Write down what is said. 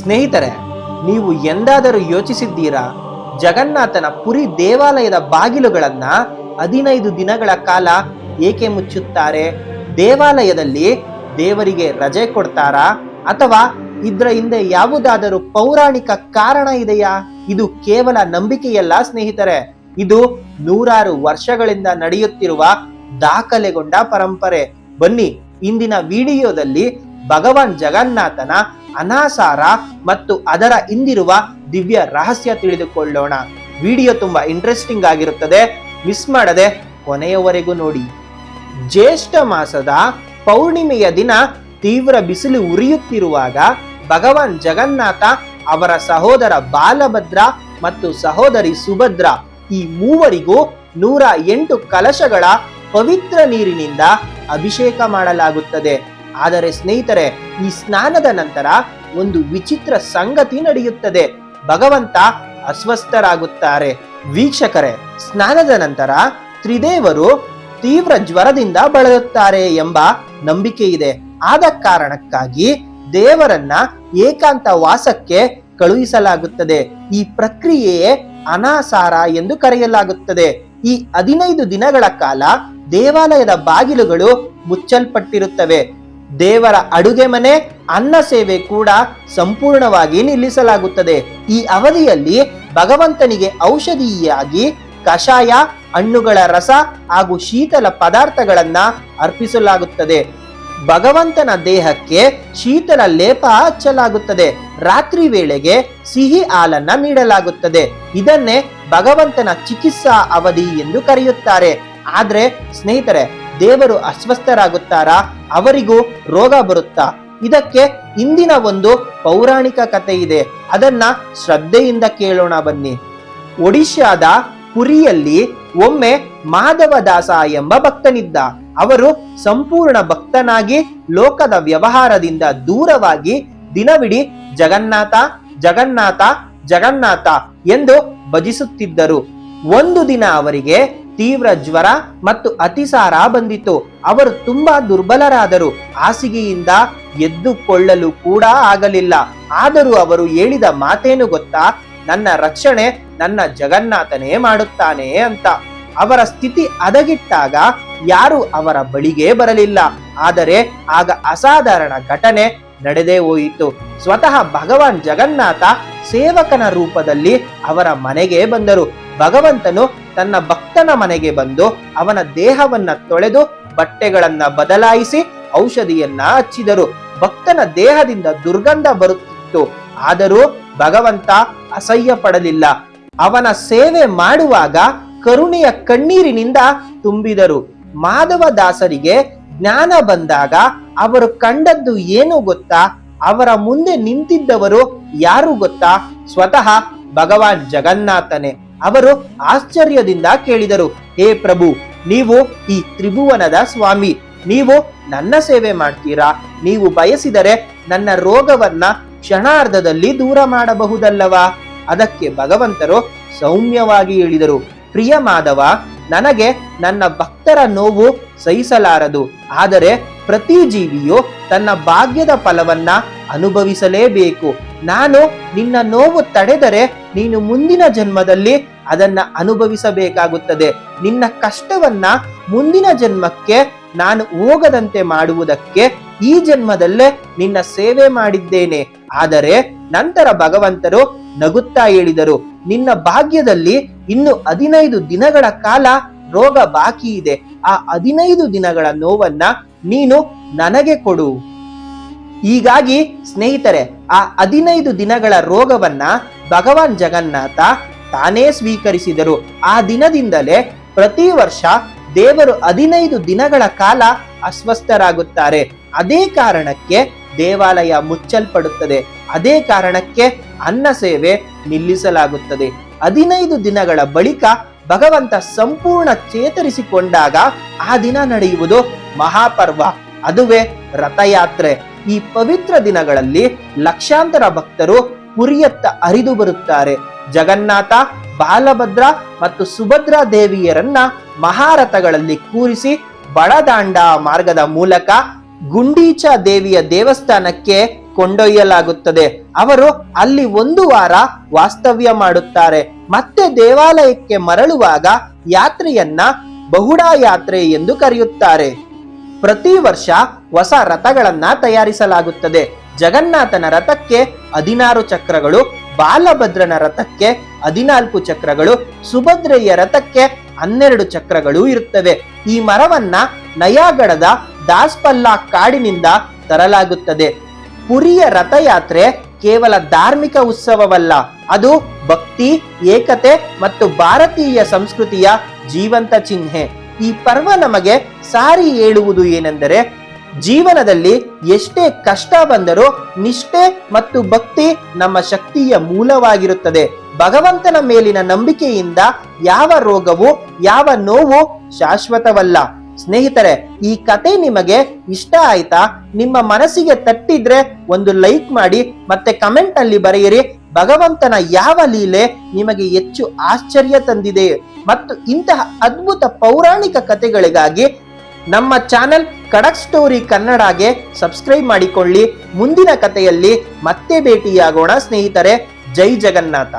ಸ್ನೇಹಿತರೆ, ನೀವು ಎಂದಾದರೂ ಯೋಚಿಸಿದ್ದೀರಾ? ಜಗನ್ನಾಥನ ಪುರಿ ದೇವಾಲಯದ ಬಾಗಿಲುಗಳನ್ನ ಹದಿನೈದು ದಿನಗಳ ಕಾಲ ಏಕೆ ಮುಚ್ಚುತ್ತಾರೆ? ದೇವಾಲಯದಲ್ಲಿ ದೇವರಿಗೆ ರಜೆ ಕೊಡ್ತಾರಾ? ಅಥವಾ ಇದ್ರ ಹಿಂದೆ ಯಾವುದಾದರೂ ಪೌರಾಣಿಕ ಕಾರಣ ಇದೆಯಾ? ಇದು ಕೇವಲ ನಂಬಿಕೆಯಲ್ಲ ಸ್ನೇಹಿತರೆ. ಇದು ನೂರಾರು ವರ್ಷಗಳಿಂದ ನಡೆಯುತ್ತಿರುವ ದಾಖಲೆಗೊಂಡ ಪರಂಪರೆ. ಬನ್ನಿ, ಇಂದಿನ ವಿಡಿಯೋದಲ್ಲಿ ಭಗವಾನ್ ಜಗನ್ನಾಥನ ಅನಾಸಾರ ಮತ್ತು ಅದರ ಹಿಂದಿರುವ ದಿವ್ಯ ರಹಸ್ಯ ತಿಳಿದುಕೊಳ್ಳೋಣ. ವಿಡಿಯೋ ತುಂಬಾ ಇಂಟ್ರೆಸ್ಟಿಂಗ್ ಆಗಿರುತ್ತದೆ. ಮಿಸ್ ಮಾಡದೆ ಕೊನೆಯವರೆಗೂ ನೋಡಿ. ಜ್ಯೇಷ್ಠ ಮಾಸದ ಪೌರ್ಣಿಮೆಯ ದಿನ ತೀವ್ರ ಬಿಸಿಲು ಉರಿಯುತ್ತಿರುವಾಗ ಭಗವಾನ್ ಜಗನ್ನಾಥ ಅವರ ಸಹೋದರ ಬಾಲಭದ್ರ ಮತ್ತು ಸಹೋದರಿ ಸುಭದ್ರ ಈ ಮೂವರಿಗೂ ನೂರ ಎಂಟು ಕಲಶಗಳ ಪವಿತ್ರ ನೀರಿನಿಂದ ಅಭಿಷೇಕ ಮಾಡಲಾಗುತ್ತದೆ. ಆದರೆ ಸ್ನೇಹಿತರೆ, ಈ ಸ್ನಾನದ ನಂತರ ಒಂದು ವಿಚಿತ್ರ ಸಂಗತಿ ನಡೆಯುತ್ತದೆ. ಭಗವಂತ ಅಸ್ವಸ್ಥರಾಗುತ್ತಾರೆ. ವೀಕ್ಷಕರೇ, ಸ್ನಾನದ ನಂತರ ತ್ರಿದೇವರು ತೀವ್ರ ಜ್ವರದಿಂದ ಬಳಲುತ್ತಾರೆ ಎಂಬ ನಂಬಿಕೆ ಇದೆ. ಆದ ಕಾರಣಕ್ಕಾಗಿ ದೇವರನ್ನ ಏಕಾಂತ ವಾಸಕ್ಕೆ ಕಳುಹಿಸಲಾಗುತ್ತದೆ. ಈ ಪ್ರಕ್ರಿಯೆಯೇ ಅನಾಸಾರ ಎಂದು ಕರೆಯಲಾಗುತ್ತದೆ. ಈ ಹದಿನೈದು ದಿನಗಳ ಕಾಲ ದೇವಾಲಯದ ಬಾಗಿಲುಗಳು ಮುಚ್ಚಲ್ಪಟ್ಟಿರುತ್ತವೆ. ದೇವರ ಅಡುಗೆ ಮನೆ, ಅನ್ನ ಸೇವೆ ಕೂಡ ಸಂಪೂರ್ಣವಾಗಿ ನಿಲ್ಲಿಸಲಾಗುತ್ತದೆ. ಈ ಅವಧಿಯಲ್ಲಿ ಭಗವಂತನಿಗೆ ಔಷಧಿಯಾಗಿ ಕಷಾಯ, ಹಣ್ಣುಗಳ ರಸ ಹಾಗೂ ಶೀತಲ ಪದಾರ್ಥಗಳನ್ನ ಅರ್ಪಿಸಲಾಗುತ್ತದೆ. ಭಗವಂತನ ದೇಹಕ್ಕೆ ಶೀತಲ ಲೇಪ ಹಚ್ಚಲಾಗುತ್ತದೆ. ರಾತ್ರಿ ವೇಳೆಗೆ ಸಿಹಿ ಹಾಲನ್ನ ನೀಡಲಾಗುತ್ತದೆ. ಇದನ್ನೇ ಭಗವಂತನ ಚಿಕಿತ್ಸಾ ಅವಧಿ ಎಂದು ಕರೆಯುತ್ತಾರೆ. ಆದ್ರೆ ಸ್ನೇಹಿತರೆ ದೇವರು ಅಸ್ವಸ್ಥರಾಗುತ್ತಾರಾ? ಅವರಿಗೂ ರೋಗ ಬರುತ್ತಾ? ಇದಕ್ಕೆ ಇಂದಿನ ಒಂದು ಪೌರಾಣಿಕ ಕಥೆ ಇದೆ. ಅದನ್ನ ಶ್ರದ್ಧೆಯಿಂದ ಕೇಳೋಣ ಬನ್ನಿ. ಒಡಿಶಾದ ಪುರಿಯಲ್ಲಿ ಒಮ್ಮೆ ಮಾಧವದಾಸ ಎಂಬ ಭಕ್ತನಿದ್ದ. ಅವರು ಸಂಪೂರ್ಣ ಭಕ್ತನಾಗಿ ಲೋಕದ ವ್ಯವಹಾರದಿಂದ ದೂರವಾಗಿ ದಿನವಿಡೀ ಜಗನ್ನಾಥ ಜಗನ್ನಾಥ ಜಗನ್ನಾಥ ಎಂದು ಭಜಿಸುತ್ತಿದ್ದರು. ಒಂದು ದಿನ ಅವರಿಗೆ ತೀವ್ರ ಜ್ವರ ಮತ್ತು ಅತಿಸಾರ ಬಂದಿತು ಅವರು ತುಂಬಾ ದುರ್ಬಲರಾದರು. ಹಾಸಿಗೆಯಿಂದ ಎದ್ದುಕೊಳ್ಳಲು ಕೂಡ ಆಗಲಿಲ್ಲ. ಆದರೂ ಅವರು ಹೇಳಿದ ಮಾತೇನು ಗೊತ್ತಾ? ನನ್ನ ರಕ್ಷಣೆ ನನ್ನ ಜಗನ್ನಾಥನೇ ಮಾಡುತ್ತಾನೆ ಅಂತ. ಅವರ ಸ್ಥಿತಿ ಅದಗಿಟ್ಟಾಗ ಯಾರು ಅವರ ಬಳಿಗೆ ಬರಲಿಲ್ಲ. ಆದರೆ ಆಗ ಅಸಾಧಾರಣ ಘಟನೆ ನಡೆದೇ ಹೋಯಿತು. ಸ್ವತಃ ಭಗವಾನ್ ಜಗನ್ನಾಥ ಸೇವಕನ ರೂಪದಲ್ಲಿ ಅವರ ಮನೆಗೆ ಬಂದರು. ಭಗವಂತನು ತನ್ನ ಭಕ್ತನ ಮನೆಗೆ ಬಂದು ಅವನ ದೇಹವನ್ನ ತೊಳೆದು ಬಟ್ಟೆಗಳನ್ನ ಬದಲಾಯಿಸಿ ಔಷಧಿಯನ್ನ ಹಚ್ಚಿದರು. ಭಕ್ತನ ದೇಹದಿಂದ ದುರ್ಗಂಧ ಬರುತ್ತಿತ್ತು. ಆದರೂ ಭಗವಂತ ಅಸಹ್ಯ ಪಡಲಿಲ್ಲ. ಅವನ ಸೇವೆ ಮಾಡುವಾಗ ಕರುಣೆಯ ಕಣ್ಣೀರಿನಿಂದ ತುಂಬಿದರು. ಮಾಧವ ದಾಸರಿಗೆ ಜ್ಞಾನ ಬಂದಾಗ ಅವರು ಕಂಡದ್ದು ಏನು ಗೊತ್ತಾ? ಅವರ ಮುಂದೆ ನಿಂತಿದ್ದವರು ಯಾರು ಗೊತ್ತಾ? ಸ್ವತಃ ಭಗವಾನ್ ಜಗನ್ನಾಥನೇ. ಅವರು ಆಶ್ಚರ್ಯದಿಂದ ಕೇಳಿದರು, ಹೇ ಪ್ರಭು, ನೀವು ಈ ತ್ರಿಭುವನದ ಸ್ವಾಮಿ. ನೀವು ನನ್ನ ಸೇವೆ ಮಾಡ್ತೀರಾ? ನೀವು ಬಯಸಿದರೆ ನನ್ನ ರೋಗವನ್ನ ಕ್ಷಣಾರ್ಧದಲ್ಲಿ ದೂರ ಮಾಡಬಹುದಲ್ಲವಾ? ಅದಕ್ಕೆ ಭಗವಂತರು ಸೌಮ್ಯವಾಗಿ ಹೇಳಿದರು ಪ್ರಿಯ ಮಾಧವ ನನಗೆ ನನ್ನ ಭಕ್ತರ ನೋವು ಸಹಿಸಲಾರದು. ಆದರೆ ಪ್ರತಿ ಜೀವಿಯು ತನ್ನ ಭಾಗ್ಯದ ಫಲವನ್ನ ಅನುಭವಿಸಲೇಬೇಕು. ನಾನು ನಿನ್ನ ನೋವು ತಡೆದರೆ ನೀನು ಮುಂದಿನ ಜನ್ಮದಲ್ಲಿ ಅದನ್ನ ಅನುಭವಿಸಬೇಕಾಗುತ್ತದೆ. ನಿನ್ನ ಕಷ್ಟವನ್ನ ಮುಂದಿನ ಜನ್ಮಕ್ಕೆ ನಾನು ಹೋಗದಂತೆ ಮಾಡುವುದಕ್ಕೆ ಈ ಜನ್ಮದಲ್ಲೇ ನಿನ್ನ ಸೇವೆ ಮಾಡಿದ್ದೇನೆ. ಆದರೆ ನಂತರ ಭಗವಂತರು ನಗುತ್ತಾ ಹೇಳಿದರು, ನಿನ್ನ ಭಾಗ್ಯದಲ್ಲಿ ಇನ್ನು ಹದಿನೈದು ದಿನಗಳ ಕಾಲ ರೋಗ ಬಾಕಿ ಇದೆ. ಆ ಹದಿನೈದು ದಿನಗಳ ನೋವನ್ನ ನೀನು ನನಗೆ ಕೊಡು. ಹೀಗಾಗಿ ಸ್ನೇಹಿತರೆ, ಆ ಹದಿನೈದು ದಿನಗಳ ರೋಗವನ್ನ ಭಗವಾನ್ ಜಗನ್ನಾಥ ತಾನೇ ಸ್ವೀಕರಿಸಿದರು. ಆ ದಿನದಿಂದಲೇ ಪ್ರತಿ ವರ್ಷ ದೇವರು ಹದಿನೈದು ದಿನಗಳ ಕಾಲ ಅಸ್ವಸ್ಥರಾಗುತ್ತಾರೆ. ಅದೇ ಕಾರಣಕ್ಕೆ ದೇವಾಲಯ ಮುಚ್ಚಲ್ಪಡುತ್ತದೆ. ಅದೇ ಕಾರಣಕ್ಕೆ ಅನ್ನ ಸೇವೆ ನಿಲ್ಲಿಸಲಾಗುತ್ತದೆ. ಹದಿನೈದು ದಿನಗಳ ಬಳಿಕ ಭಗವಂತ ಸಂಪೂರ್ಣ ಚೇತರಿಸಿಕೊಂಡಾಗ ಆ ದಿನ ನಡೆಯುವುದು ಮಹಾಪರ್ವ. ಅದುವೇ ರಥಯಾತ್ರೆ. ಈ ಪವಿತ್ರ ದಿನಗಳಲ್ಲಿ ಲಕ್ಷಾಂತರ ಭಕ್ತರು ಪುರಿಯತ್ತ ಅರಿದು ಬರುತ್ತಾರೆ. ಜಗನ್ನಾಥ, ಬಾಲಭದ್ರ ಮತ್ತು ಸುಭದ್ರಾ ದೇವಿಯರನ್ನ ಮಹಾರಥಗಳಲ್ಲಿ ಕೂರಿಸಿ ಬಡದಾಂಡ ಮಾರ್ಗದ ಮೂಲಕ ಗುಂಡೀಚ ದೇವಿಯ ದೇವಸ್ಥಾನಕ್ಕೆ ಕೊಂಡೊಯ್ಯಲಾಗುತ್ತದೆ. ಅವರು ಅಲ್ಲಿ ಒಂದು ವಾರ ವಾಸ್ತವ್ಯ ಮಾಡುತ್ತಾರೆ. ಮತ್ತೆ ದೇವಾಲಯಕ್ಕೆ ಮರಳುವಾಗ ಯಾತ್ರೆಯನ್ನ ಬಹುಡಾ ಯಾತ್ರೆ ಎಂದು ಕರೆಯುತ್ತಾರೆ. ಪ್ರತಿ ವರ್ಷ ಹೊಸ ರಥಗಳನ್ನ ತಯಾರಿಸಲಾಗುತ್ತದೆ. ಜಗನ್ನಾಥನ ರಥಕ್ಕೆ ಹದಿನಾರು ಚಕ್ರಗಳು, ಬಾಲಭದ್ರನ ರಥಕ್ಕೆ ಹದಿನಾಲ್ಕು ಚಕ್ರಗಳು, ಸುಭದ್ರೆಯ ರಥಕ್ಕೆ ಹನ್ನೆರಡು ಚಕ್ರಗಳು ಇರುತ್ತವೆ. ಈ ಮರವನ್ನ ನಯಾಗಡದ ದಾಸ್ಪಲ್ಲಾ ಕಾಡಿನಿಂದ ತರಲಾಗುತ್ತದೆ. ಪುರಿಯ ರಥಯಾತ್ರೆ ಕೇವಲ ಧಾರ್ಮಿಕ ಉತ್ಸವವಲ್ಲ, ಅದು ಭಕ್ತಿ, ಏಕತೆ ಮತ್ತು ಭಾರತೀಯ ಸಂಸ್ಕೃತಿಯ ಜೀವಂತ ಚಿಹ್ನೆ. ಈ ಪರ್ವ ನಮಗೆ ಸಾರಿ ಹೇಳುವುದು ಏನೆಂದರೆ, ಜೀವನದಲ್ಲಿ ಎಷ್ಟೇ ಕಷ್ಟ ಬಂದರೂ ನಿಷ್ಠೆ ಮತ್ತು ಭಕ್ತಿ ನಮ್ಮ ಶಕ್ತಿಯ ಮೂಲವಾಗಿರುತ್ತದೆ. ಭಗವಂತನ ಮೇಲಿನ ನಂಬಿಕೆಯಿಂದ ಯಾವ ರೋಗವು, ಯಾವ ನೋವು ಶಾಶ್ವತವಲ್ಲ. ಸ್ನೇಹಿತರೆ, ಈ ಕತೆ ನಿಮಗೆ ಇಷ್ಟ ಆಯ್ತಾ? ನಿಮ್ಮ ಮನಸ್ಸಿಗೆ ತಟ್ಟಿದ್ರೆ ಒಂದು ಲೈಕ್ ಮಾಡಿ ಮತ್ತೆ ಕಮೆಂಟ್ ಅಲ್ಲಿ ಬರೆಯಿರಿ. ಭಗವಂತನ ಯಾವ ಲೀಲೆ ನಿಮಗೆ ಹೆಚ್ಚು ಆಶ್ಚರ್ಯ ತಂದಿದೆ ಮತ್ತು ಇಂತಹ ಅದ್ಭುತ ಪೌರಾಣಿಕ ಕತೆಗಳಿಗಾಗಿ ನಮ್ಮ ಚಾನೆಲ್ ಕಡಕ್ ಸ್ಟೋರಿ ಕನ್ನಡಗೆ ಸಬ್ಸ್ಕ್ರೈಬ್ ಮಾಡಿಕೊಳ್ಳಿ. ಮುಂದಿನ ಕಥೆಯಲ್ಲಿ ಮತ್ತೆ ಭೇಟಿಯಾಗೋಣ ಸ್ನೇಹಿತರೆ. ಜೈ ಜಗನ್ನಾಥ.